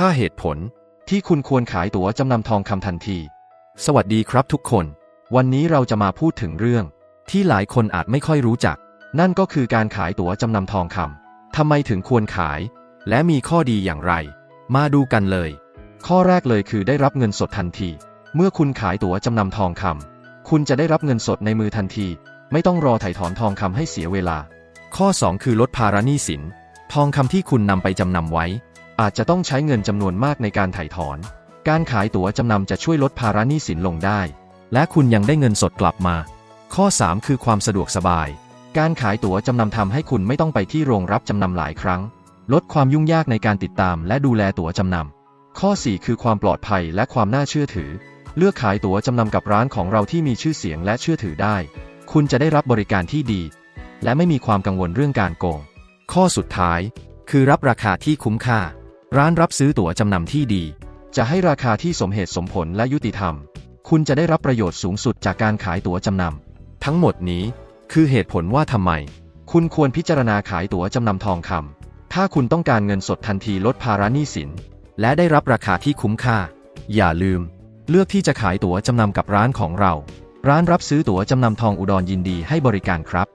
5 เหตุผลที่คุณควรขายตั๋วจำนำทองคำทันที สวัสดีครับทุกคน วันนี้เราจะมาพูดถึงเรื่อง ที่หลายคนอาจไม่ค่อยรู้จัก นั่นก็คือการขายตั๋วจำนำทองคำทำไมถึงควรขาย และมีข้อดีอย่างไร มาดูกันเลย ข้อแรกเลยคือได้รับเงินสดทันที เมื่อคุณขายตั๋วจำนำทองคำคุณจะได้รับเงินสดในมือทันที ไม่ต้องรอถ่ายถอนทองคำให้เสียเวลา ข้อ 2 คือลดภาระหนี้สิน ทองคำที่คุณนำไปจำนำไว้ อาจจะต้องใช้เงินจำนวนมากในการถ่ายถอน การขายตั๋วจำนำจะช่วยลดภาระหนี้สินลงได้ และคุณยังได้เงินสดกลับมา ข้อ 3 คือความสะดวกสบาย การขายตั๋วจำนำทำให้คุณไม่ต้องไปที่โรงรับจำนำหลายครั้ง ลดความยุ่งยากในการติดตามและดูแลตั๋วจำนำ ข้อ 4 คือความปลอดภัยและความน่าเชื่อถือ เลือกขายตั๋วจำนำกับร้านของเราที่มีชื่อเสียงและเชื่อถือได้ คุณจะได้รับบริการที่ดี และไม่มีความกังวลเรื่องการโกง ข้อสุดท้าย คือรับราคาที่คุ้มค่า ร้านรับซื้อตั๋วจำนำที่ดี จะให้ราคาที่สมเหตุสมผลและยุติธรรม คุณจะได้รับประโยชน์สูงสุดจากการขายตั๋วจำนำ ทั้งหมดนี้คือเหตุผลว่าทำไม คุณควรพิจารณาขายตั๋วจำนำทองคำ ถ้าคุณต้องการเงินสดทันทีลดภาระหนี้สิน และได้รับราคาที่คุ้มค่า อย่าลืม เลือกที่จะขายตั๋วจำนำกับร้านของเรา ร้านรับซื้อตั๋วจำนำทองอุดรยินดีให้บริการครับ